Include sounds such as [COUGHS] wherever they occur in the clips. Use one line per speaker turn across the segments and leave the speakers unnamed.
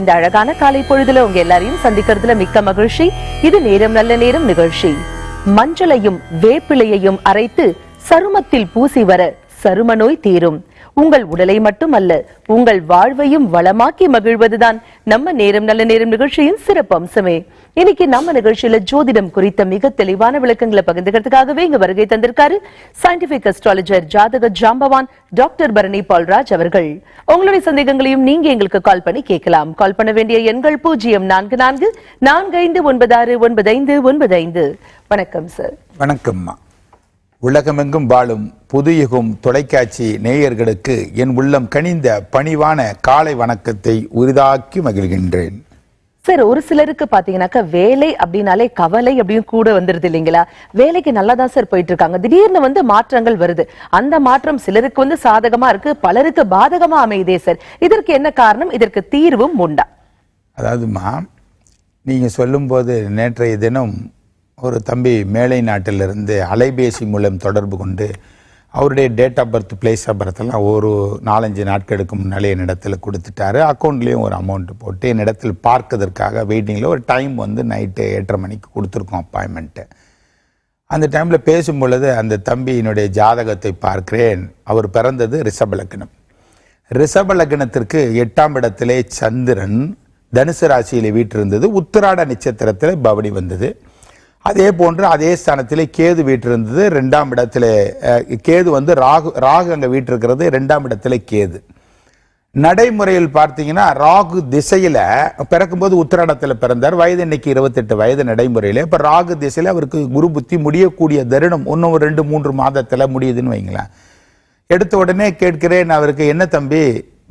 இந்த அழகான காலை பொழுதுல உங்க எல்லாரையும் சந்திக்கிறதுல மிக்க மகிழ்ச்சி. இது நேரம் நல்ல நேரம் நிகழ்ச்சி. மஞ்சளையும் வேப்பிலையையும் அரைத்து சருமத்தில் பூசி வர சரும நோய் தீரும். உங்கள் உடலை மட்டுமல்ல உங்கள் வாழ்வையும் வளமாக்கி மகிழ்வதுதான் நம்ம நேரம் நல்ல நேரம் நிகழ்ச்சியின் சிறப்பு அம்சமே. இன்னைக்கு நம்ம நிகழ்ச்சியில ஜோதிடம் குறித்த மிக தெளிவான விளக்கங்களை பகிர்ந்துக்கிறதுக்காகவே இங்க வருகை தந்திருக்காரு சயின்டிபிக் அஸ்ட்ராலஜர் ஜாதக ஜாம்பவான் டாக்டர் பரணி பால்ராஜ் அவர்கள். உங்களுடைய சந்தேகங்களையும் நீங்க எங்களுக்கு கால் பண்ணி கேட்கலாம். கால் பண்ண வேண்டிய எண்கள் பூஜ்ஜியம் நான்கு நான்கு நான்கு ஐந்து ஒன்பது ஆறு ஒன்பது ஐந்து ஒன்பது ஐந்து. வணக்கம் சார்
வணக்கம்மா. உலகமெங்கும் வாழும் புதுயுகம் தொலைக்காட்சி நேயர்களுக்கு என் உள்ளம் கனிந்த பணிவான காலை வணக்கத்தை உரிதாக்கி மகிழ்கின்றேன்.
சார் ஒரு சிலருக்கு பாத்தீங்கன்னாக்கா வேலை அப்படின்னாலே கவலை அப்படின்னு கூட வந்துருது இல்லைங்களா? வேலைக்கு நல்லா தான் சார் போயிட்டு இருக்காங்க திடீர்னு வந்து மாற்றங்கள் வருது. அந்த மாற்றம் சிலருக்கு வந்து சாதகமா இருக்கு பலருக்கு பாதகமா அமையுதே சார். இதற்கு என்ன காரணம்? இதற்கு தீர்வும் உண்டா?
அதாவதுமா நீங்கள் சொல்லும்போது நேற்றைய தினம் ஒரு தம்பி மேலை நாட்டிலிருந்து அலைபேசி மூலம் தொடர்பு கொண்டு அவருடைய date of birth place of பர்த்லாம் ஒரு நாலஞ்சு நாட்களுக்கு முன்னாலே என்னிடத்தில் கொடுத்துட்டாரு. அக்கௌண்ட்லேயும் ஒரு அமௌண்ட் போட்டு என்னிடத்தில் பார்க்கறதற்காக வெயிட்டிங்கில் ஒரு டைம் வந்து நைட்டு எட்டரை மணிக்கு கொடுத்துருக்கோம் அப்பாயின்மெண்ட்டு அந்த டைமில் பேசும் பொழுது அந்த தம்பியினுடைய ஜாதகத்தை பார்க்கிறேன். அவர் பிறந்தது ரிஷப லக்னம். ரிஷப லக்னத்திற்கு எட்டாம் இடத்திலே சந்திரன் தனுசு ராசியில் வீற்றிருந்தது. உத்திராட நட்சத்திரத்தில் பவனி வந்தது. அதே போன்று அதே ஸ்தானத்திலே கேது வீட்டிருந்தது ரெண்டாம் இடத்துல கேது வந்து ராகு ராகு அங்கே வீட்டிருக்கிறது ரெண்டாம் இடத்துல கேது. நடைமுறையில் பார்த்தீங்கன்னா ராகு திசையில் பிறக்கும்போது உத்திராடத்துல பிறந்தார். வயது இன்னைக்கு இருபத்தெட்டு வயது நடைமுறையில். இப்போ ராகு திசையில் அவருக்கு குரு புத்தி முடியக்கூடிய தருணம் இன்னும் ஒரு ரெண்டு மூன்று மாதத்தில் முடியுதுன்னு வைங்களேன். எடுத்த உடனே கேட்கிறேன் அவருக்கு என்ன தம்பி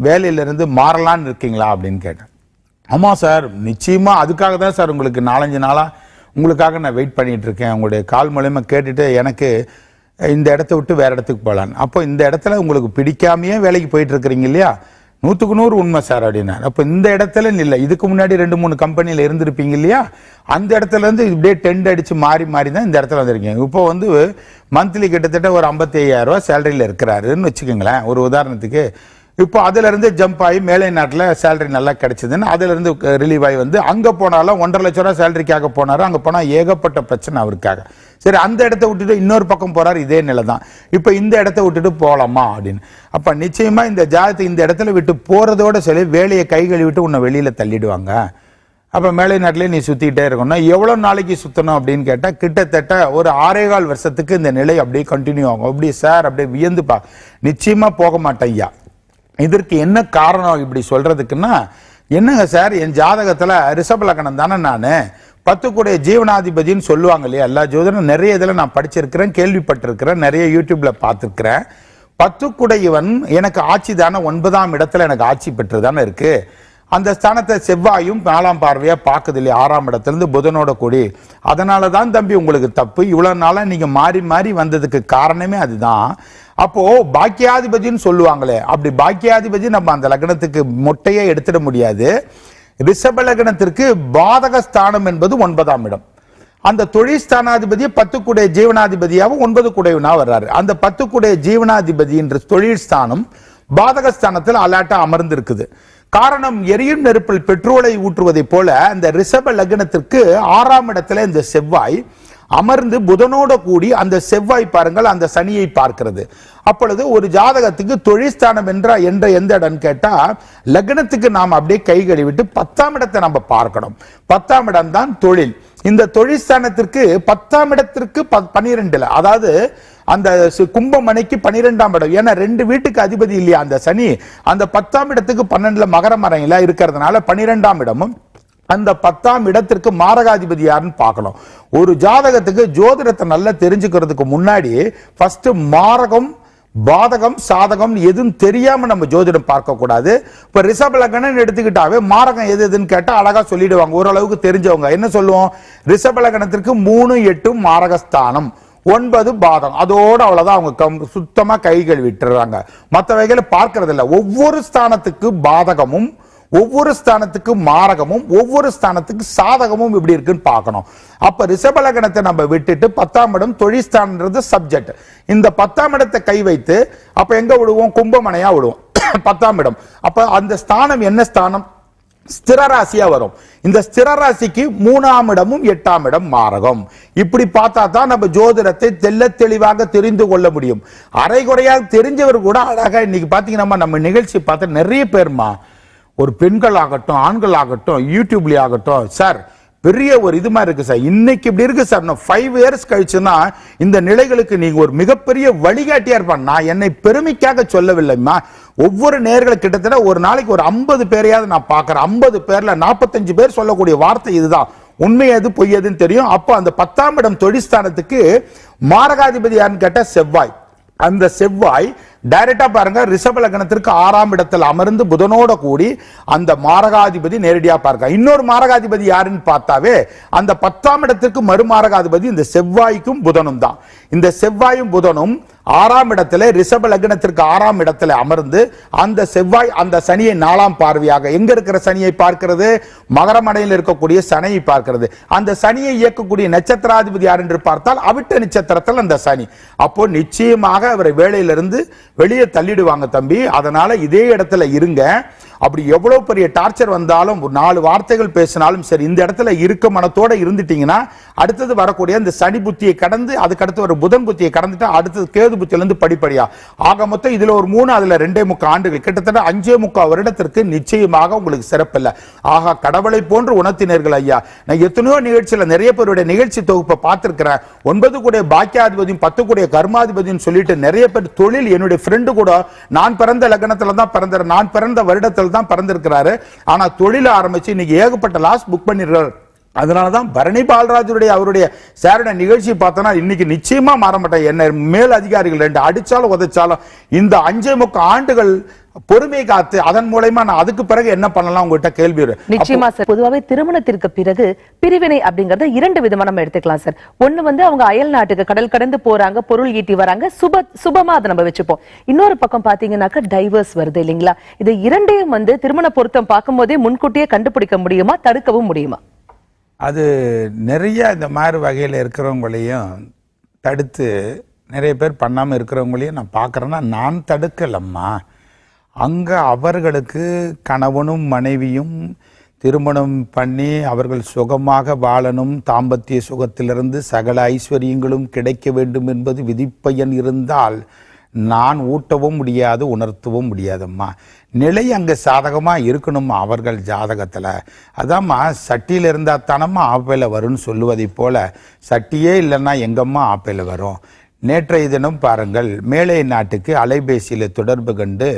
வேலையிலிருந்து மாறலான்னு இருக்கீங்களா அப்படின்னு கேட்டேன். ஆமாம் சார் நிச்சயமாக அதுக்காக தான் சார் உங்களுக்கு நாலஞ்சு நாளாக உங்களுக்காக நான் வெயிட் பண்ணிகிட்டு இருக்கேன் உங்களுடைய கால் மூலயமா கேட்டுட்டு எனக்கு இந்த இடத்த விட்டு வேறு இடத்துக்கு போகலான்னு அப்போ இந்த இடத்துல உங்களுக்கு பிடிக்காமையே வேலைக்கு போயிட்டுருக்குறீங்க இல்லையா? நூற்றுக்கு நூறு உண்மை சார் அப்படின்னாரு அப்போ இந்த இடத்துல இல்லை இதுக்கு முன்னாடி ரெண்டு மூணு கம்பெனியில் இருந்திருப்பீங்க இல்லையா? அந்த இடத்துல இருந்து இப்படியே டென்ட் அடித்து மாறி மாறி தான் இந்த இடத்துல வந்திருக்கீங்க. இப்போ வந்து மந்த்லி கிட்டத்தட்ட ஒரு ஐம்பத்தி ஐயாயிரரூவா சேலரியில் இருக்கிறாருன்னு வச்சுக்கோங்களேன். ஒரு உதாரணத்துக்கு இப்போ அதுல இருந்து ஜம்ப் ஆகி மேலை நாட்டில் சேலரி நல்லா கிடைச்சதுன்னு அதுல இருந்து ரிலீவ் ஆகி வந்து அங்க போனாலும் ஒன்றரை லட்ச ரூபா சேலரிக்காக போனாரு. அங்க போனா ஏகப்பட்ட பிரச்சனை அவருக்காக. சரி அந்த இடத்த விட்டுட்டு இன்னொரு பக்கம் போறாரு இதே நிலை தான் இப்போ இந்த இடத்த விட்டுட்டு போகலாமா அப்படின்னு. அப்ப நிச்சயமா இந்த ஜாதத்தை இந்த இடத்துல விட்டு போறதோட சரி வேலையை கை கழுவிட்டு உன்னை வெளியில தள்ளிடுவாங்க. அப்ப மேலை நாட்டிலே நீ சுற்றிக்கிட்டே இருக்கணும் எவ்வளவு நாளைக்கு சுத்தணும் அப்படின்னு கேட்டா கிட்டத்தட்ட ஒரு ஆறேகால் வருஷத்துக்கு இந்த நிலை அப்படியே கண்டினியூ ஆகும். அப்படி சார் அப்படியே வியந்து பா. நிச்சயமா போக மாட்டேன் ஐயா. இதற்கு என்ன காரணம் இப்படி சொல்றதுக்குன்னா என்னங்க சார் என் ஜாதகத்துல ரிஷபலக்கணம் தானே நான்? பத்துக்குடைய ஜீவனாதிபதின்னு சொல்லுவாங்க இல்லையா எல்லா ஜோதிடம் நிறைய இதில் நான் படிச்சிருக்கிறேன் கேள்விப்பட்டிருக்கிறேன் நிறைய யூடியூப்ல பார்த்துருக்கிறேன். பத்துக்குடையவன் எனக்கு ஆட்சி தானே ஒன்பதாம் இடத்துல எனக்கு ஆட்சி பெற்று தானே இருக்குது அந்த ஸ்தானத்தை செவ்வாயும் நாலாம் பார்வையாக பார்க்குது இல்லையா ஆறாம் இடத்துலேருந்து புதனோட கூடி. அதனால தான் தம்பி உங்களுக்கு தப்பு. இவ்வளோ நாளாக நீங்கள் மாறி மாறி வந்ததுக்கு காரணமே அதுதான். அப்போது பாக்கியாதிபதின்னு சொல்லுவாங்களே அப்படி பாக்கியாதிபதி நம்ம அந்த லக்னத்துக்கு மொட்டையே எடுத்துட முடியாது. ரிஷப லக்னத்திற்கு பாதக ஸ்தானம் என்பது ஒன்பதாம் இடம். அந்த தொழில் ஸ்தானாதிபதியை பத்துக்குடைய ஜீவனாதிபதியாகவும் ஒன்பது குடையவனா வர்றாரு. அந்த பத்துக்குடைய ஜீவனாதிபதி என்ற தொழில் ஸ்தானம் பாதகஸ்தானத்தில் அலாட்டா அமர்ந்திருக்குது. காரணம் எரியும் நெருப்பில் பெட்ரோலை ஊற்றுவதைப் போல அந்த ரிஷப லக்னத்திற்கு ஆறாம் இடத்துல இந்த செவ்வாய் அமர்ந்து புதனோட கூடி அந்த செவ்வாய் பாருங்கள் அந்த சனியை பார்க்கிறது. அப்பொழுது ஒரு ஜாதகத்துக்கு தொழிற்ஸ்தானம் என்ற என்ற எந்த இடம் கேட்டா லக்னத்துக்கு நாம் அப்படியே கை கழுவிட்டு பத்தாம் இடத்தை நம்ம பார்க்கணும். பத்தாம் இடம் தான் தொழில். இந்த தொழிற்சானத்திற்கு பத்தாம் இடத்திற்கு ப- பன்னிரெண்டுல. அதாவது அந்த சு- கும்பமனைக்கு பன்னிரெண்டாம் இடம். ஏன்னா ரெண்டு வீட்டுக்கு அதிபதி இல்லையா அந்த சனி? அந்த பத்தாம் இடத்துக்கு பன்னெண்டுல மகர மறையில இருக்கிறதுனால பன்னிரெண்டாம் இடமும் அந்த பத்தாம் இடத்திற்கு மாரகாதிபதி யாருன்னு பார்க்கணும். ஒரு ஜாதகத்துக்கு ஜோதிடத்தை நல்லா தெரிஞ்சுக்கிறதுக்கு முன்னாடி ஃபர்ஸ்ட் மாரகம் பாதகம் சாதகம் எதுவும் தெரியாம நம்ம ஜோதிடம் பார்க்க கூடாது இப்ப ரிஷப லக்னம் எடுத்துக்கிட்டாவே மாரகம் எது எதுன்னு கேட்டா அழகா சொல்லிடுவாங்க. ஓரளவுக்கு தெரிஞ்சவங்க. என்ன சொல்லுவோம்? ரிஷப லக்னத்திற்கு மூணு எட்டு மாரகஸ்தானம் ஒன்பது பாதம் அதோட அவ்வளவுதான் அவங்க கம்- சுத்தமா கைகள் விட்டுறாங்க. மற்ற வகையில பார்க்கறது ஒவ்வொரு ஸ்தானத்துக்கு பாதகமும் ஒவ்வொரு ஸ்தானத்துக்கு மாரகமும் ஒவ்வொரு ஸ்தானத்துக்கு சாதகமும் இப்படி இருக்குன்னு பார்க்கணும். அப்ப ரிஷபலகணத்தை நம்ம விட்டுட்டு பத்தாம் இடம் தொழிற்ஸ்தானன்றது சப்ஜெக்ட் இந்த பத்தாம் இடத்தை கை வைத்து அப்ப எங்க விடுவோம்? கும்பமனையா விடுவோம். [COUGHS] பத்தாம் இடம். அப்ப அந்த ஸ்தானம் என்ன ஸ்தானம்? ஸ்திரராசியா வரும். இந்த ஸ்திரராசிக்கு மூணாம் இடமும் எட்டாம் இடம் மாரகம். இப்படி பார்த்தா தான் நம்ம ஜோதிடத்தை தெல்ல தெளிவாக தெரிந்து கொள்ள முடியும். அரைகுறையாக தெரிஞ்சவர் கூட அழகா இன்னைக்கு பாத்தீங்கன்னா நம்ம நிகழ்ச்சி பார்த்து நிறைய பேர்மா ஒரு பெண்கள் ஆகட்டும் ஆண்கள் ஆகட்டும் ஆகட்டும் சார் பெரிய ஒரு இது மாதிரி இருக்கு சார் இன்னைக்கு இப்படி இருக்கு சார் நான் ஃபைவ் இயர்ஸ் கழிச்சுன்னா இந்த நிலைகளுக்கு நீங்க ஒரு மிகப்பெரிய வழிகாட்டியா இருப்பான் நான் என்னை பெருமைக்காக சொல்லவில்லைம்மா. ஒவ்வொரு நேர்களை கிட்டத்தட்ட ஒரு நாளைக்கு ஒரு ஐம்பது பேரையாவது நான் பார்க்குறேன். ஐம்பது பேர்ல நாற்பத்தஞ்சு பேர் சொல்லக்கூடிய வார்த்தை இதுதான். உண்மை எது பொய் எதுன்னு தெரியும். அப்போ அந்த பத்தாம் இடம் தொழிற்ஸ்தானத்துக்கு மாரகாதிபதி யாருன்னு கேட்டால் செவ்வாய். அந்த செவ்வாய் டைரக்டா பாருங்க ரிஷப லக்னத்திற்கு ஆறாம் இடத்தில் அமர்ந்து புதனோட கூடி அந்த மாரகாதிபதி நேரடியா பார்க்க. இன்னொரு மாரகாதிபதி யாருன்னு பார்த்தாவே அந்த பத்தாம் இடத்திற்கு மறுமாரகாதிபதி இந்த செவ்வாய்க்கும் புதனும் தான். இந்த செவ்வாயும் புதனும் ஆறாம் இடத்துல ரிஷப லக்னத்திற்கு ஆறாம் இடத்துல அமர்ந்து அந்த செவ்வாய் அந்த சனியை நாலாம் பார்வையாக. எங்க இருக்கிற சனியை பார்க்கிறது? மகரமடையில் இருக்கக்கூடிய சனியை பார்க்கிறது. அந்த சனியை இயக்கக்கூடிய நட்சத்திராதிபதி யார் என்று பார்த்தால் அவிட்ட நட்சத்திரத்தில் அந்த சனி. அப்போ நிச்சயமாக அவரை வேலையிலிருந்து வெளியே தள்ளிடுவாங்க தம்பி. அதனால இதே இடத்துல இருங்க. அப்படி எவ்வளவு பெரிய டார்ச்சர் வந்தாலும் ஒரு நாலு வார்த்தைகள் பேசினாலும் சரி இந்த இடத்துல இருக்க மனத்தோட இருந்துட்டீங்கன்னா அடுத்தது வரக்கூடிய இந்த சனி புத்தியை கடந்து அதுக்கு அடுத்து ஒரு புதன் புத்தியை கடந்துட்டு அடுத்தது கேது புத்தியிலிருந்து படிப்படியா. ஆக மொத்தம் இதுல ஒரு மூணு அதுல ரெண்டே முக்கால் ஆண்டுகள். கிட்டத்தட்ட அஞ்சே முக்கால் வருடத்திற்கு நிச்சயமாக உங்களுக்கு சிறப்பில்லை. ஆகா கடவுளை போன்று உணர்த்தினர்கள் ஐயா. நான் எத்தனையோ நிகழ்ச்சியில் நிறைய பேருடைய நிகழ்ச்சி தொகுப்பை பார்த்துருக்கிறேன். ஒன்பது கூடிய பாக்கியாதிபதியும் பத்து கூடிய கர்மாதிபதியும் சொல்லிட்டு நிறைய பேர் தொழில் என்னுடைய ஃப்ரெண்டு கூட நான் பிறந்த லக்னத்தில் தான் பிறந்த நான் பிறந்த வருடத்தில் தான் பிறந்திருக்கிறாரு. ஆனா தொழில் ஆரம்பிச்சு இன்னைக்கு ஏகப்பட்ட லாஸ் புக் பண்ணிருக்காரு அதனாலதான் பரணி பால்ராஜருடைய அவருடைய சேருடைய நிகழ்ச்சி பார்த்தோன்னா இன்னைக்கு நிச்சயமா மாற மாட்டேன். என்ன மேல் அதிகாரிகள் ரெண்டு அடிச்சாலும் உதைச்சாலும் இந்த அஞ்சே முக்க ஆண்டுகள் பொறுமை காத்து அதன் மூலயமா நான் அதுக்கு பிறகு என்ன பண்ணலாம் உங்ககிட்ட கேள்வி.
நிச்சயமா சார். பொதுவாவே திருமணத்திற்கு பிறகு பிரிவினை அப்படிங்கறத இரண்டு விதமா நம்ம எடுத்துக்கலாம் சார். ஒண்ணு வந்து அவங்க அயல் நாட்டுக்கு கடல் கடந்து போறாங்க பொருள் ஈட்டி வராங்க சுப சுபமா அதை நம்ம வச்சுப்போம். இன்னொரு பக்கம் பாத்தீங்கன்னாக்கா டைவர்ஸ் வருது இல்லைங்களா? இது இரண்டையும் வந்து திருமண பொருத்தம் பார்க்கும்போதே முன்கூட்டியே கண்டுபிடிக்க முடியுமா தடுக்கவும் முடியுமா?
அது நிறைய இந்த மாதிரி வகையில் இருக்கிறவங்களையும் தடுத்து நிறைய பேர் பண்ணாமல் இருக்கிறவங்களையும் நான் பார்க்குறேன்னா நான் தடுக்கலம்மா. அங்கே அவர்களுக்கு கணவனும் மனைவியும் திருமணம் பண்ணி அவர்கள் சுகமாக வாழணும். தாம்பத்திய சுகத்திலிருந்து சகல ஐஸ்வர்யங்களும் கிடைக்க வேண்டும் என்பது விதிப்பயன் இருந்தால் நான் ஊட்டவும் முடியாது உணர்த்தவும் முடியாதம்மா. நிலை அங்கே சாதகமாக இருக்கணும் அவர்கள் ஜாதகத்தில். அதாம்மா சட்டியில் இருந்தால் தானம்மா ஆப்பையில் வரும்னு சொல்லுவதைப் போல சட்டியே இல்லைன்னா எங்கம்மா ஆப்பையில் வரும்? நேற்றைய தினம் பாருங்கள் மேலை நாட்டுக்கு அலைபேசியில் தொடர்பு கண்டு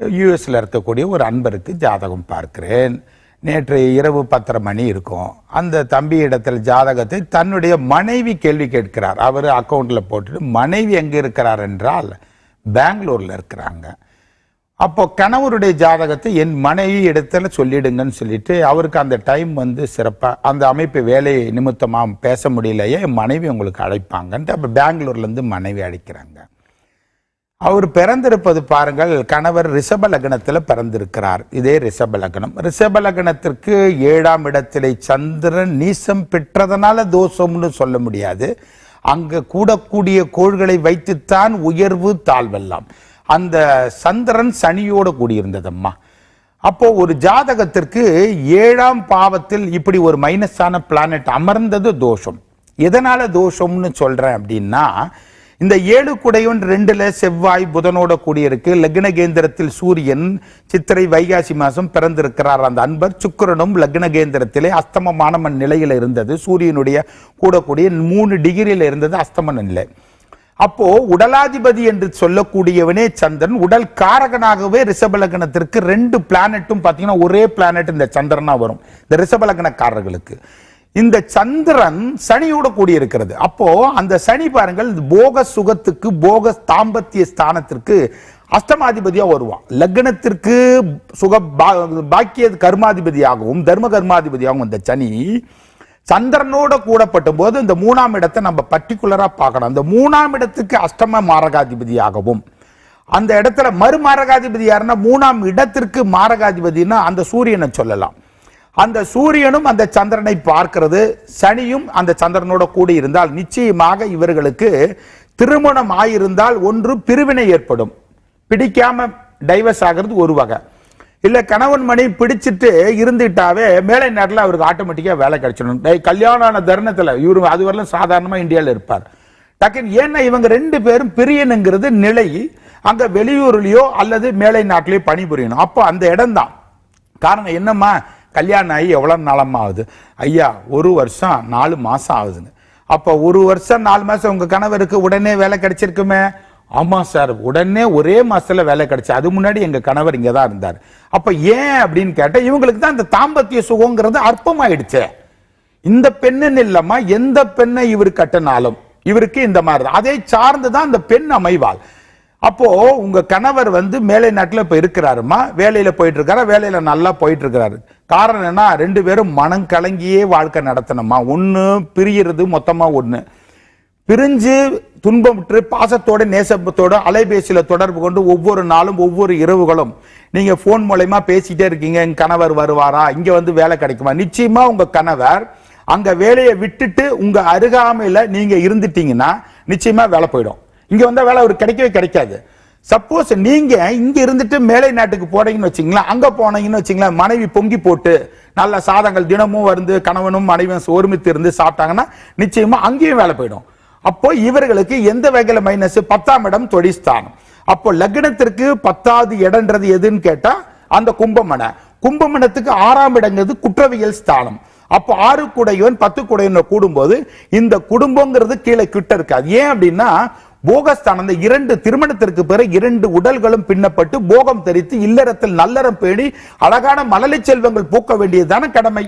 யூஎஸில் இருக்கக்கூடிய ஒரு அன்பருக்கு ஜாதகம் பார்க்கிறேன். நேற்று இரவு பத்தரை மணி இருக்கும். அந்த தம்பி இடத்துல ஜாதகத்தை தன்னுடைய மனைவி கேள்வி கேட்கிறார். அவர் அக்கௌண்ட்டில் போட்டுட்டு மனைவி எங்கே இருக்கிறார் என்றால் பெங்களூரில் இருக்கிறாங்க. அப்போ கணவருடைய ஜாதகத்தை என் மனைவி இடத்துல சொல்லிடுங்கன்னு சொல்லிட்டு அவருக்கு அந்த டைம் வந்து சிறப்பாக அந்த அமைப்பு வேலை நிமித்தமாக பேச முடியலையே என் மனைவி உங்களுக்கு அழைப்பாங்கன்ட்டு அப்போ பெங்களூர்லேருந்து மனைவி அழைக்கிறாங்க. அவர் பிறந்திருப்பது பாருங்கள் கணவர் ரிஷப லக்னத்தில் பிறந்திருக்கிறார். இதே ரிஷப லக்னம். ரிஷப லக்னத்திற்கு ஏழாம் இடத்திலே சந்திரன் நீசம் பெற்றதனால தோஷம்னு சொல்ல முடியாது. அங்கே கூடக்கூடிய கோள்களை வைத்துத்தான் உயர்வு தாழ்வெல்லாம். அந்த சந்திரன் சனியோடு கூடியிருந்ததம்மா. அப்போ ஒரு ஜாதகத்திற்கு ஏழாம் பாவத்தில் இப்படி ஒரு மைனஸான பிளானட் அமர்ந்தது தோஷம். எதனால தோஷம்னு சொல்றேன் அப்படின்னா இந்த ஏழு குடையும் ரெண்டுல செவ்வாய் புதனோட கூடியிருக்கு. லக்ன கேந்திரத்தில் சூரியன் சித்திரை வைகாசி மாசம் பிறந்திருக்கிறார். அந்த அன்பர் சுக்கிரனும் லக்ன கேந்திரத்திலே அஸ்தமமான நிலையில இருந்தது. சூரியனுடைய கூடக்கூடிய மூணு டிகிரியில இருந்தது அஸ்தமன நிலை. அப்போ உடலாதிபதி என்று சொல்லக்கூடியவனே சந்திரன் உடல் காரகனாகவே ரிஷபலக்னத்திற்கு ரெண்டு பிளானட்டும் பார்த்தீங்கன்னா ஒரே பிளானட் இந்த சந்திரனா வரும். இந்த ரிஷபலக்னக்காரர்களுக்கு இந்த சந்திரன் சனியோட கூடி இருக்கிறது அப்போ அந்த சனி பாருங்கள் போக சுகத்துக்கு போக தாம்பத்திய ஸ்தானத்திற்கு அஷ்டமாதிபதியா வருவான். லக்னத்திற்கு சுக பா- பாக்கிய கர்மாதிபதியாகவும் தர்ம கர்மாதிபதியாகவும் இந்த சனி சந்திரனோட கூடப்பட்டும் போது இந்த மூணாம் இடத்தை நம்ம பர்டிகுலரா பார்க்கணும். அந்த மூணாம் இடத்துக்கு அஷ்டம மாரகாதிபதியாகவும் அந்த இடத்துல மறுமாரகாதிபதி யாருன்னா மூணாம் இடத்திற்கு மாரகாதிபதினா அந்த சூரியனை சொல்லலாம். அந்த சூரியனும் அந்த சந்திரனை பார்க்கிறது. சனியும் அந்த சந்திரனோட கூடி இருந்தால் நிச்சயமாக இவர்களுக்கு திருமணம் ஆயிருந்தால் ஒன்று பிரிவினை ஏற்படும். பிடிக்காம டைவர்ஸ் ஆகிறது ஒரு வகை. இல்லை கணவன் மணி பிடிச்சிட்டு இருந்துட்டாவே மேலை நேரத்தில் அவருக்கு ஆட்டோமேட்டிக்காக வேலை கிடைச்சிடும் கல்யாணம் ஆன தருணத்தில் இவரு அது வரலாம் இந்தியாவில் இருப்பார். டக்குன்னு ஏன்னா இவங்க ரெண்டு பேரும் பிரியனுங்கிறது நிலை. அங்கே வெளியூர்லேயோ அல்லது மேலை நாட்டிலேயோ பணிபுரியணும். அப்போ அந்த இடம்தான். காரணம் என்னம்மா? கல்யாணம் ஆகி எவ்வளோ நாளம்மா ஆகுது ஐயா ஒரு வருஷம் நாலு மாதம் ஆகுதுங்க அப்போ ஒரு வருஷம் நாலு மாதம் உங்கள் கணவருக்கு உடனே வேலை கிடைச்சிருக்குமே? ஆமாம் சார் உடனே ஒரே மாதத்தில் வேலை கிடைச்சி. அது முன்னாடி எங்கள் கணவர் இங்கே தான் இருந்தார். அப்போ ஏன் அப்படின்னு கேட்டால் இவங்களுக்கு தான் இந்த தாம்பத்திய சுகங்கிறது அற்பமாயிடுச்சு. இந்த பெண்ணுன்னு இல்லம்மா எந்த பெண்ணை இவர் கட்டினாலும் இவருக்கு இந்த மாதிரி அதை சார்ந்து தான் அந்த பெண் அமைவாள். அப்போ உங்க கணவர் வந்து மேலை நாட்டில் இப்போ இருக்கிறாருமா? வேலையில போயிட்டு இருக்காரு வேலையில நல்லா போயிட்டு இருக்கிறாரு காரணம் என்ன? ரெண்டு பேரும் மனம் கலங்கியே வாழ்க்கை நடத்தணுமா? ஒன்று பிரியறது மொத்தமாக ஒன்று பிரிஞ்சு துன்பமுற்று பாசத்தோடு நேசத்தோடு அலைபேசியில் தொடர்பு கொண்டு ஒவ்வொரு நாளும் ஒவ்வொரு இரவுகளும் நீங்கள் ஃபோன் மூலயமா பேசிகிட்டே இருக்கீங்க. என் கணவர் வருவாரா? இங்கே வந்து வேலை கிடைக்குமா? நிச்சயமாக உங்கள் கணவர் அங்கே வேலையை விட்டுட்டு உங்கள் அருகாமையில் நீங்கள் இருந்துட்டீங்கன்னா நிச்சயமாக வேலை போயிடும். இங்க வந்தா வேலை அவருக்கு கிடைக்கவே கிடைக்காது. சப்போஸ் நீங்க இங்க இருந்துட்டு மேலை நாட்டுக்கு போனீங்கன்னு வச்சுங்களேன் அங்க போனீங்கன்னு வச்சுங்களேன் மனைவி பொங்கி போட்டு நல்ல சாதங்கள் தினமும் வந்து கணவனும் மனைவியும் ஒருமித்து இருந்து சாப்பிட்டாங்கன்னா நிச்சயமா அங்கேயும் வேலை போயிடும். அப்போ இவர்களுக்கு எந்த வகையில மைனஸ் பத்தாம் இடம் தொழிஸ்தானம் அப்போ லக்னத்திற்கு பத்தாவது இடம்ன்றது எதுன்னு கேட்டா அந்த கும்பமனை. கும்பமனத்துக்கு ஆறாம் இடங்கிறது குற்றவியல் ஸ்தானம். அப்போ ஆறு குடையவன் பத்து குடையவன் கூடும்போது இந்த குடும்பங்கிறது கீழே கிட்ட இருக்காது. ஏன் அப்படின்னா போகஸ்தானம் அந்த இரண்டு திருமணத்திற்கு பிறகு இரண்டு உடல்களும் பின்னப்பட்டு போகம் தரித்து இல்லறத்தில் நல்லறம் பேணி அழகான மலலை செல்வங்கள் பூக்க வேண்டியதுதானே கடமை.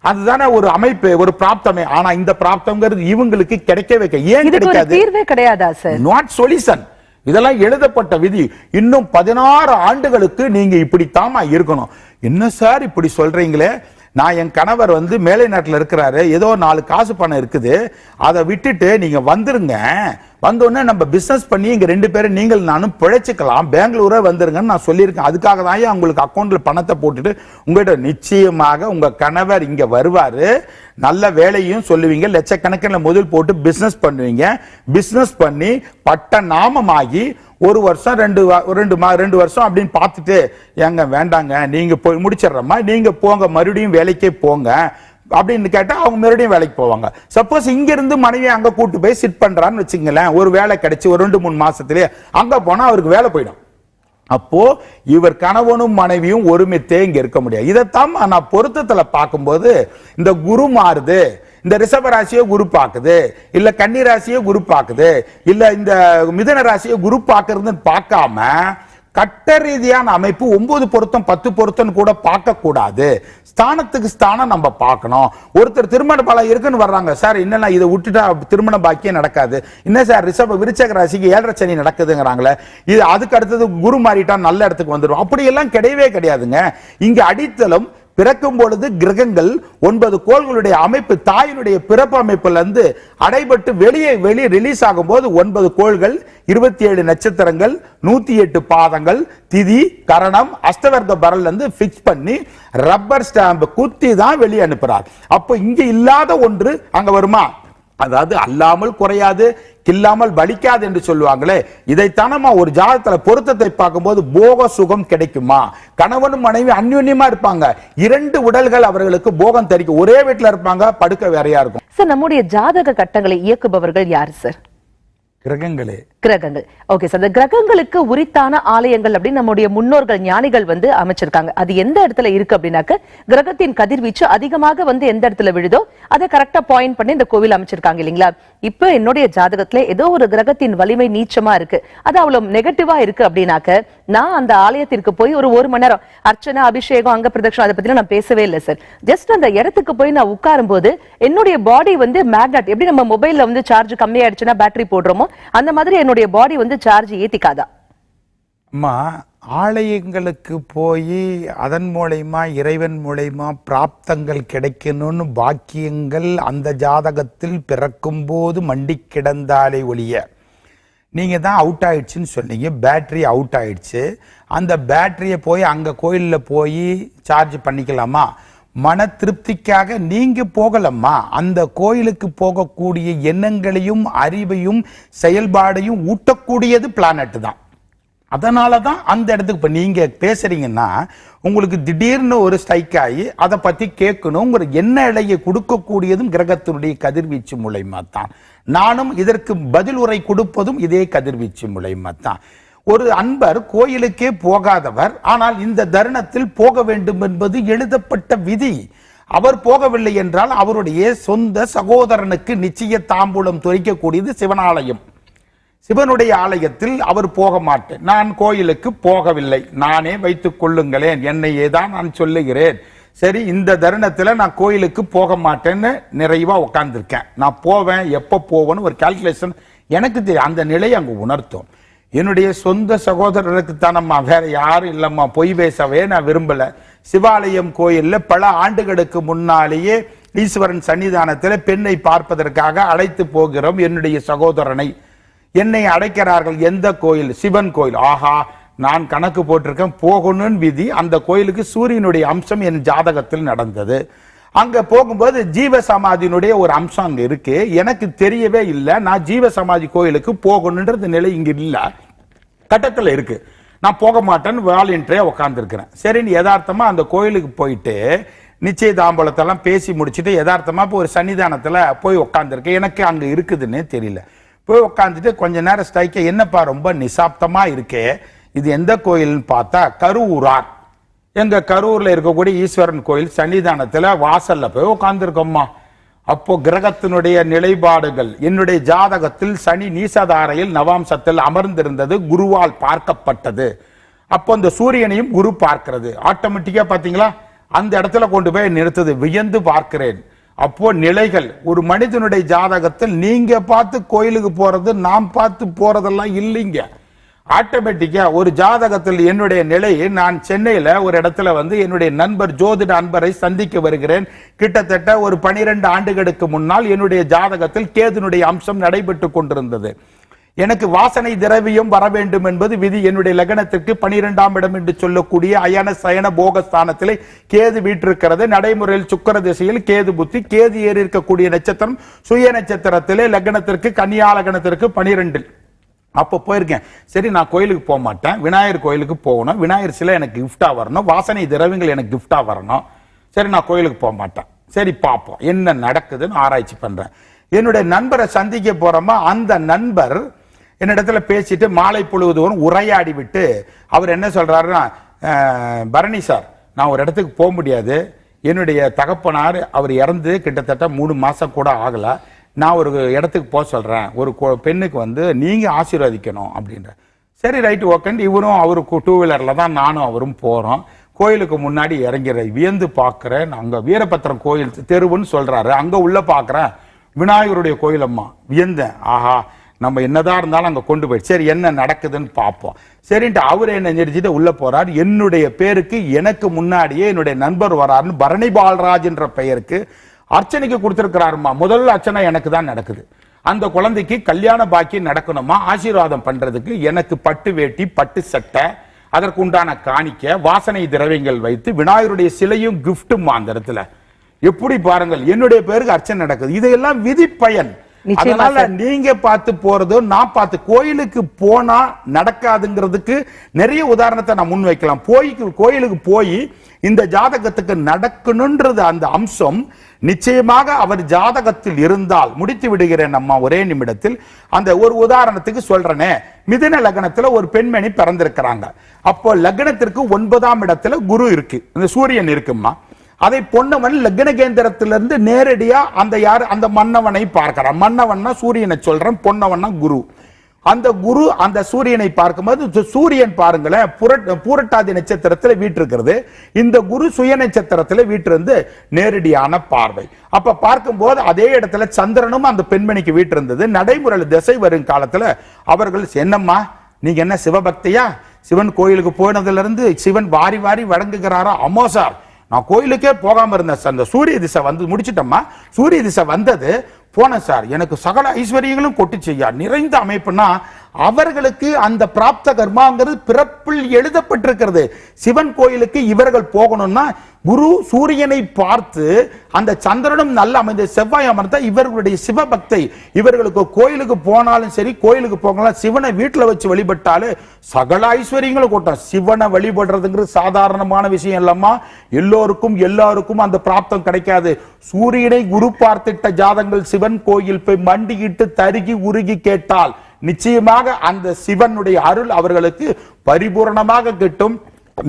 அதுதானே ஒரு அமைப்பு ஒரு பிராப்தமே. ஆனா இந்த பிராப்தம்ங்கிறது இவங்களுக்கு கிடைக்க வைக்க ஏன் கிடைக்காது?
தீர்வே கிடையாதா சார்
நாட் சொல்யூஷன் இதெல்லாம் எழுதப்பட்ட விதி. இன்னும் பதினாறு ஆண்டுகளுக்கு நீங்க இப்படித்தாமா இருக்கணும். என்ன சார் இப்படி சொல்றீங்களே? நான் என் கணவர் வந்து மேலை நாட்டில் இருக்கிறாரு. ஏதோ நாலு காசு பணம் இருக்குது. அதை விட்டுட்டு நீங்கள் வந்துருங்க. வந்தோடனே நம்ம பிஸ்னஸ் பண்ணி இங்கே ரெண்டு பேரும் நீங்கள் நானும் பிழைச்சிக்கலாம். பெங்களூரே வந்துருங்கன்னு நான் சொல்லியிருக்கேன். அதுக்காக தான் உங்களுக்கு அக்கௌண்ட்ல பணத்தை போட்டுட்டு உங்கள்கிட்ட நிச்சயமாக உங்கள் கணவர் இங்கே வருவார். நல்ல வேலையும் சொல்லுவீங்க. லட்சக்கணக்கில் முதல் போட்டு பிஸ்னஸ் பண்ணுவீங்க. பிஸ்னஸ் பண்ணி பட்ட நாமமாகி ஒரு வருஷம் ரெண்டு ரெண்டு மா ரெண்டு வருஷம் அப்படின்னு பார்த்துட்டு ஏங்க வேண்டாங்க நீங்கள் போய் முடிச்சிடுறம்மா நீங்கள் போங்க மறுபடியும் வேலைக்கே போங்க அப்படின்னு கேட்டால் அவங்க மறுபடியும் வேலைக்கு போவாங்க. சப்போஸ் இங்கேருந்து மனைவி அங்கே கூட்டு போய் சிட் பண்ணுறான்னு வச்சுங்களேன் ஒரு வேலை கிடைச்சி ஒரு ரெண்டு மூணு மாதத்துலேயே அங்கே போனால் அவருக்கு வேலை போயிடும். அப்போ இவர் கணவனும் மனைவியும் ஒருமித்தே இங்க இருக்க முடியாது. இதைத்தான் நான் பொருத்தத்தில் பார்க்கும்போது இந்த குரு மாறுது. இந்த ரிஷப ராசியை குரு பார்க்குது இல்ல கன்னி ராசியை குரு பார்க்குது இல்ல இந்த மிதன ராசியை குரு பார்க்கறதுன்னு பார்க்காம கட்ட ரீதியான அமைப்பு ஒன்பது பொருத்தம் பத்து பொருத்தம் கூட பார்க்க கூடாது ஸ்தானத்துக்கு ஸ்தானம் நம்ம பார்க்கணும். ஒருத்தர் திருமண பலம் இருக்குன்னு வர்றாங்க. சார் என்னன்னா இதை விட்டுட்டா திருமண பாக்கியம் நடக்காது? என்ன சார் ரிஷப விருச்சக ராசிக்கு ஏழரை சனி நடக்குதுங்கிறாங்களே. இது அதுக்கு அடுத்தது குரு மாறிட்டா நல்ல இடத்துக்கு வந்துடும் அப்படியெல்லாம் கிடையவே கிடையாதுங்க. இங்க அடித்தளம் பிறக்கும் பொழுது கிரகங்கள் ஒன்பது கோள்களுடைய அமைப்பு தாயினுடைய பிறப்பு அமைப்புல இருந்து அடைபட்டு வெளியே வெளியே ரிலீஸ் ஆகும் போது ஒன்பது கோள்கள் இருபத்தி ஏழு நட்சத்திரங்கள் நூத்தி எட்டு பாதங்கள் திதி கரணம் அஷ்டவர்க்க பரல் இருந்து பிக்ஸ் பண்ணி ரப்பர் ஸ்டாம்ப் குத்தி தான் வெளியே அனுப்புறார். அப்போ இங்க இல்லாத ஒன்று அங்க வருமா? அதாவது அல்லாமல் குறையாது. கில்லாமல் வலிக்காது என்று சொல்லுவாங்களே இதைத்தானமா ஒரு ஜாதகத்துல பொருத்தத்தை பார்க்கும்போது போக சுகம் கிடைக்குமா? கணவனும் மனைவி அந்யுன்யமா இருப்பாங்க. இரண்டு உடல்கள் அவர்களுக்கு போகம் தரிக்கும். ஒரே வீட்டுல இருப்பாங்க படுக்க வேறையா இருக்கும்.
சார் நம்முடைய ஜாதக கட்டங்களை இயக்குபவர்கள் யார் சார்?
கிரகங்களே.
கிரகங்கள். ஓகே சார் இந்த கிரகங்களுக்கு உரித்தான ஆலயங்கள் அப்படின்னு நம்முடைய முன்னோர்கள் ஞானிகள் வந்து அமைச்சிருக்காங்க. அது எந்த இடத்துல இருக்கு அப்படின்னாக்க கிரகத்தின் கதிர்வீச்சு அதிகமாக வந்து எந்த இடத்துல விழுதோ அதை கரெக்டா பாயிண்ட் பண்ணி இந்த கோவில் அமைச்சிருக்காங்க இல்லைங்களா? இப்ப என்னுடைய ஜாதகத்துல ஏதோ ஒரு கிரகத்தின் வலிமை நீச்சமா இருக்கு. அது அவ்வளவு நெகட்டிவா இருக்கு அப்படின்னாக்க நான் அந்த ஆலயத்திற்கு போய் ஒரு ஒரு மணி நேரம் அர்ச்சனை அபிஷேகம் அங்க பிரதட்சணம் அதை பத்தி நான் பேசவே இல்லை சார் ஜஸ்ட் அந்த இடத்துக்கு போய் நான் உட்காரும் போது என்னுடைய பாடி வந்து மேக்னட் எப்படி நம்ம மொபைல்ல வந்து சார்ஜ் கம்மியாயிடுச்சுன்னா பேட்டரி போடுறோமோ அந்த மாதிரி என்னுடைய பாடி வந்து சார்ஜ் ஏத்திக்காதா?
அம்மா ஆலயங்களுக்கு போய் அதன் மூலயமா இறைவன் மூலயமா பிராப்தங்கள் கிடைக்கணும்னு பாக்கியங்கள் அந்த ஜாதகத்தில் பிறக்கும்போது மண்டி கிடந்தாலே ஒழிய நீங்கள் தான் அவுட் ஆயிடுச்சுன்னு சொன்னீங்க பேட்ரி அவுட் ஆயிடுச்சு. அந்த பேட்டரியை போய் அங்கே கோயிலில் போய் சார்ஜ் பண்ணிக்கலாமா? மன திருப்திக்காக நீங்க போகலம்மா. அந்த கோயிலுக்கு போகக்கூடிய எண்ணங்களையும் அறிவையும் செயல்பாடையும் ஊட்டக்கூடியது பிளானட் தான். அதனால தான் அந்த இடத்துக்கு இப்போ நீங்கள் பேசுறீங்கன்னா உங்களுக்கு திடீர்னு ஒரு ஸ்ட்ரைக் ஆகி அதை பற்றி கேட்கணும் ஒரு என்ன இலையை கொடுக்கக்கூடியதும் கிரகத்தினுடைய கதிர்வீச்சு மூலயமா தான். நானும் இதற்கு பதில் உரை கொடுப்பதும் இதே கதிர்வீச்சு மூலயமா தான். ஒரு அன்பர் கோயிலுக்கே போகாதவர் ஆனால் இந்த தருணத்தில் போக வேண்டும் என்பது எழுதப்பட்ட விதி. அவர் போகவில்லை என்றால் அவருடைய சொந்த சகோதரனுக்கு நிச்சய தாம்பூலம் துரைக்கக்கூடியது சிவனாலயம். சிவனுடைய ஆலயத்தில் அவர் போக மாட்டேன். நான் கோயிலுக்கு போகவில்லை. நானே வைத்துக் கொள்ளுங்களேன். என்னையே தான் நான் சொல்லுகிறேன். சரி இந்த தருணத்தில் நான் கோயிலுக்கு போக மாட்டேன்னு நிறைவாக உட்காந்துருக்கேன் நான் போவேன் எப்போ போவேன்னு ஒரு கால்குலேஷன் எனக்கு தெரியும். அந்த நிலையை அங்கே உணர்த்தும். என்னுடைய சொந்த சகோதரருக்கு தானம்மா வேற யாரும் இல்லைம்மா. பொய் பேசவே நான் விரும்பல. சிவாலயம் கோயில்ல பல ஆண்டுகளுக்கு முன்னாலேயே ஈஸ்வரன் சன்னிதானத்தில் பெண்ணை பார்ப்பதற்காக அழைத்து போகிறோம் என்னுடைய சகோதரனை. என்னை அடைக்கிறார்கள் எந்த கோயில்? சிவன் கோயில். ஆஹா நான் கணக்கு போட்டிருக்கேன். போகணும்னு விதி அந்த கோயிலுக்கு சூரியனுடைய அம்சம் என் ஜாதகத்தில் நடந்தது. அங்க போகும்போது ஜீவ சமாதியினுடைய ஒரு அம்சம் அங்க இருக்கு. எனக்கு தெரியவே இல்லை. நான் ஜீவ சமாதி கோயிலுக்கு போகணுன்றது நிலை இங்க இல்ல. கட்டத்தில் இருக்கு. நான் போக மாட்டேன்னு வாலண்டியரே உட்காந்துருக்கிறேன் சரின்னு யதார்த்தமா அந்த கோயிலுக்கு போயிட்டு நிச்சயதாம்பலத்தெல்லாம் பேசி முடிச்சுட்டு யதார்த்தமா இப்போ ஒரு சன்னிதானத்துல போய் உட்காந்துருக்கேன் எனக்கு அங்க இருக்குதுன்னே தெரியல. போய் உட்காந்துட்டு கொஞ்ச நேரம் ஸ்டைக்க என்னப்பா ரொம்ப நிசாப்தமா இருக்கே? இது எந்த கோயில்னு பார்த்தா கருவூரார் எங்க கரூர்ல இருக்கக்கூடிய ஈஸ்வரன் கோயில் சன்னிதானத்துல வாசல்ல போய் உட்கார்ந்துருக்கோம்மா அப்போ கிரகத்தினுடைய நிலைப்பாடுகள் என்னுடைய ஜாதகத்தில் சனி நீசதாரையில் நவாம்சத்தில் அமர்ந்திருந்தது குருவால் பார்க்கப்பட்டது. அப்போ அந்த சூரியனையும் குரு பார்க்கிறது. ஆட்டோமேட்டிக்கா பாத்தீங்களா? அந்த இடத்துல கொண்டு போய் நிறுத்துது வியந்து பார்க்கிறேன். அப்போ நிலைகள் ஒரு மனிதனுடைய ஜாதகத்தில் நீங்க பார்த்து கோயிலுக்கு போறது நாம் பார்த்து போறதெல்லாம் இல்லைங்க. ஆட்டோமேட்டிக்கா ஒரு ஜாதகத்தில் என்னுடைய நிலையை நான் சென்னையில ஒரு இடத்துல வந்து என்னுடைய நண்பர் ஜோதிட அன்பரை சந்திக்க வருகிறேன். கிட்டத்தட்ட ஒரு பனிரெண்டு ஆண்டுகளுக்கு முன்னால் என்னுடைய ஜாதகத்தில் கேதுனுடைய அம்சம் நடைபெற்று கொண்டிருந்தது. எனக்கு வாசனை திரவியம் வர வேண்டும் என்பது விதி. என்னுடைய லக்னத்திற்கு பனிரெண்டாம் இடம் என்று சொல்லக்கூடிய அயன சயன போகஸ்தானத்திலே கேது வீற்றிருக்கிறது. நடைமுறையில் சுக்கர திசையில் கேது புத்தி கேது ஏறி இருக்கக்கூடிய நட்சத்திரம் சுய நட்சத்திரத்திலே லக்னத்திற்கு கன்னியா லக்னத்திற்கு பனிரெண்டில். அப்போ போயிருக்கேன். சரி நான் கோயிலுக்கு போக மாட்டேன். விநாயகர் கோயிலுக்கு போகணும். விநாயகர் சிலை எனக்கு கிஃப்டாக வரணும். வாசனை திரவியங்கள் எனக்கு கிஃப்டாக வரணும். சரி நான் கோயிலுக்கு போக மாட்டேன். சரி பார்ப்போம். என்ன நடக்குதுன்னு ஆராய்ச்சி பண்ணுறேன் என்னுடைய நண்பரை சந்திக்க போகிறோமா அந்த நண்பர் என்னிடத்துல பேசிட்டு மாலை பொழுதுவரும் உரையாடி விட்டு அவர் என்ன சொல்கிறாருன்னா பரணி சார் நான் ஒரு இடத்துக்கு போக முடியாது. என்னுடைய தகப்பனார் அவர் இறந்து கிட்டத்தட்ட மூணு மாதம் கூட ஆகலை. நான் ஒரு இடத்துக்கு போக சொல்கிறேன் ஒரு பெண்ணுக்கு வந்து நீங்கள் ஆசீர்வதிக்கணும் அப்படின்ற. சரி ரைட் ஓகேன்னு இவரும் அவருக்கு டூ வீலரில் தான் நானும் அவரும் போகிறோம் கோயிலுக்கு முன்னாடி இறங்கிற வியந்து பார்க்குறேன். அங்கே வீரபத்திரம் கோயில் தெருவுன்னு சொல்கிறாரு அங்கே உள்ளே பார்க்குறேன். விநாயகருடைய கோயிலம்மா. வியந்தேன். ஆஹா நம்ம என்னதான் இருந்தாலும் அங்கே கொண்டு போய் சரி என்ன நடக்குதுன்னு பார்ப்போம். சரின்ட்டு அவர் என்ன நிறுத்திட்டு உள்ளே போகிறார் என்னுடைய பேருக்கு எனக்கு முன்னாடியே என்னுடைய நண்பர் வராருன்னு பரணி பால்ராஜ் என்ற பெயருக்கு அர்ச்சனைக்கு கொடுத்திருக்கிறாருமா? முதல் அர்ச்சனை எனக்கு தான் நடக்குது. அந்த குழந்தைக்கு கல்யாண பாக்கியம் நடக்கணுமா? ஆசீர்வாதம் பண்றதுக்கு எனக்கு பட்டு வேட்டி பட்டு சட்டை அதற்கு உண்டான காணிக்க வாசனை திரவியங்கள் வைத்து விநாயகருடைய சிலையும் கிஃப்ட்டும் அந்த இடத்துல. எப்படி பாருங்கள் என்னுடைய பேருக்கு அர்ச்சனை நடக்குது. இதையெல்லாம் விதி பயன் அதனால நீங்க பார்த்து போறதோ நான் பார்த்து கோயிலுக்கு போனா நடக்காதுங்கிறதுக்கு நிறைய உதாரணத்தை நான் முன் வைக்கலாம் போய் கோயிலுக்கு போய் இந்த ஜாதகத்துக்கு நடக்கணுன்றது அந்த அம்சம் நிச்சயமாக அவர் ஜாதகத்தில் இருந்தால் முடித்து விடுகிறேன் நம்ம ஒரே நிமிடத்தில். அந்த ஒரு உதாரணத்துக்கு சொல்றேனே. மிதுன லக்னத்துல ஒரு பெண்மணி பிறந்திருக்கிறாங்க. அப்போ லக்னத்திற்கு ஒன்பதாம் இடத்துல குரு இருக்கு. இந்த சூரியன் இருக்குமா அதை பொன்னவன் லக்ன கேந்திரத்திலிருந்து நேரடியா அந்த யார் அந்த மன்னவனை பார்க்கிறான். மன்னவன்னா சூரியனை சொல்கிறேன் பொன்னவன்னா குரு. அந்த குரு அந்த சூரியனை பார்க்கும்போது சூரியன் பாருங்களேன் புரட் பூரட்டாதி நட்சத்திரத்தில் வீட்டிருக்கிறது இந்த குரு சுய நட்சத்திரத்தில் வீட்டிருந்து நேரடியான பார்வை. அப்ப பார்க்கும்போது அதே இடத்துல சந்திரனும் அந்த பெண்மணிக்கு வீட்டிருந்தது நடைமுறையில் திசை வரும் காலத்தில் அவர்கள் என்னம்மா நீங்க என்ன சிவபக்தியா? சிவன் கோயிலுக்கு போனதுல இருந்து சிவன் வாரி வாரி வழங்குகிறாரா? அம்மோ சார் நான் கோயிலுக்கே போகாம இருந்தேன் சார் அந்த சூரிய திசை வந்து முடிச்சிட்டோமா சூரிய திசை வந்தது போனேன் சார். எனக்கு சகல ஐஸ்வர்யங்களும் கொட்டுச்சு செய்யா நிறைந்த அமைப்புனா அவர்களுக்கு அந்த பிராப்த கர்மாங்கிறது பிறப்பில் எழுதப்பட்டிருக்கிறது. சிவன் கோயிலுக்கு இவர்கள் போகணும்னா குரு சூரியனை பார்த்து அந்த சந்திரனும் நல்ல அமைந்த செவ்வாய் அமர்ந்தா இவர்களுடைய சிவபக்தை இவர்களுக்கு கோயிலுக்கு போனாலும் சரி கோயிலுக்கு போகலாம் சிவனை வீட்டில் வச்சு வழிபட்டாலே சகல ஐஸ்வர்யங்களும் கூட்டம். சிவனை வழிபடுறதுங்கிறது சாதாரணமான விஷயம் இல்லம்மா. எல்லோருக்கும் எல்லாருக்கும் அந்த பிராப்தம் கிடைக்காது. சூரியனை குரு பார்த்திட்ட ஜாதங்கள் சிவன் கோயில் போய் மண்டியிட்டு தருகி உருகி கேட்டால் நிச்சயமாக அந்த சிவனுடைய அருள் அவர்களுக்கு பரிபூரணமாக கிட்டும்.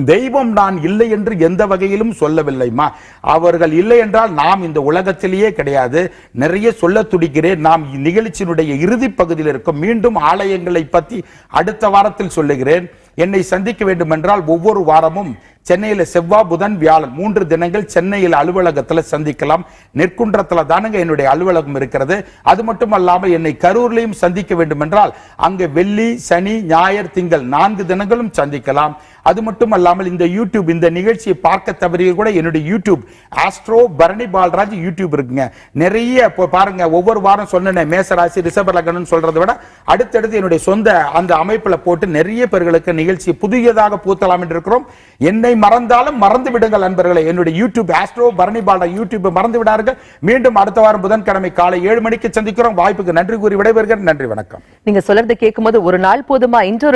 தெய்வம் நான் இல்லை என்று எந்த வகையிலும் சொல்லவில்லைமா அவர்கள் இல்லை என்றால் நாம் இந்த உலகத்திலேயே கிடையாது. நிறைய சொல்ல துடிக்கிறேன். நாம் நிகழ்ச்சியினுடைய இறுதி பகுதியில் இருக்கும். மீண்டும் ஆலயங்களை பற்றி அடுத்த வாரத்தில் சொல்லுகிறேன். என்னை சந்திக்க வேண்டும் என்றால் ஒவ்வொரு வாரமும் சென்னையில் செவ்வாய் புதன் வியாழன் மூன்று தினங்கள் சென்னையில் அலுவலகத்தில் சந்திக்கலாம். நெற்குன்றத்தில் தானுங்க என்னுடைய அலுவலகம் இருக்கிறது. அது மட்டும் அல்லாமல் என்னை கரூர்லையும் சந்திக்க வேண்டும் என்றால் அங்க வெள்ளி சனி ஞாயிறு திங்கள் நான்கு தினங்களும் சந்திக்கலாம். அது மட்டும் அல்லாமல் இந்த யூடியூப் இந்த நிகழ்ச்சியை பார்க்க தவறிய கூட என்னுடைய YouTube Astro Barani Balraj YouTube இருக்குங்க. நிறைய இப்போ பாருங்க ஒவ்வொரு வாரம் சொன்னேன் மேசராசி ரிஷபலகன் சொல்றதை விட அடுத்தடுத்து என்னுடைய சொந்த அந்த அமைப்பில் போட்டு நிறைய பேர்களுக்கு நிகழ்ச்சி புதியதாக பூத்தலாம் என்று இருக்கிறோம். என்னை மறந்தாலும் மறந்து விடுங்கள் நண்பர்களே. என்னுடைய YouTube Astro Barani Bala YouTube மறந்து விடார்கள் மீண்டும் அடுத்த வாரம் புதன்கிழமை காலை ஏழு மணிக்கு சந்திக்கிறோம். வாய்ப்புக்கு நன்றி கூறி விடைபெறுகிறேன். நன்றி வணக்கம்.
நீங்க சொல்றது கேட்கும்போது ஒரு நாள் போதுமா? இன்று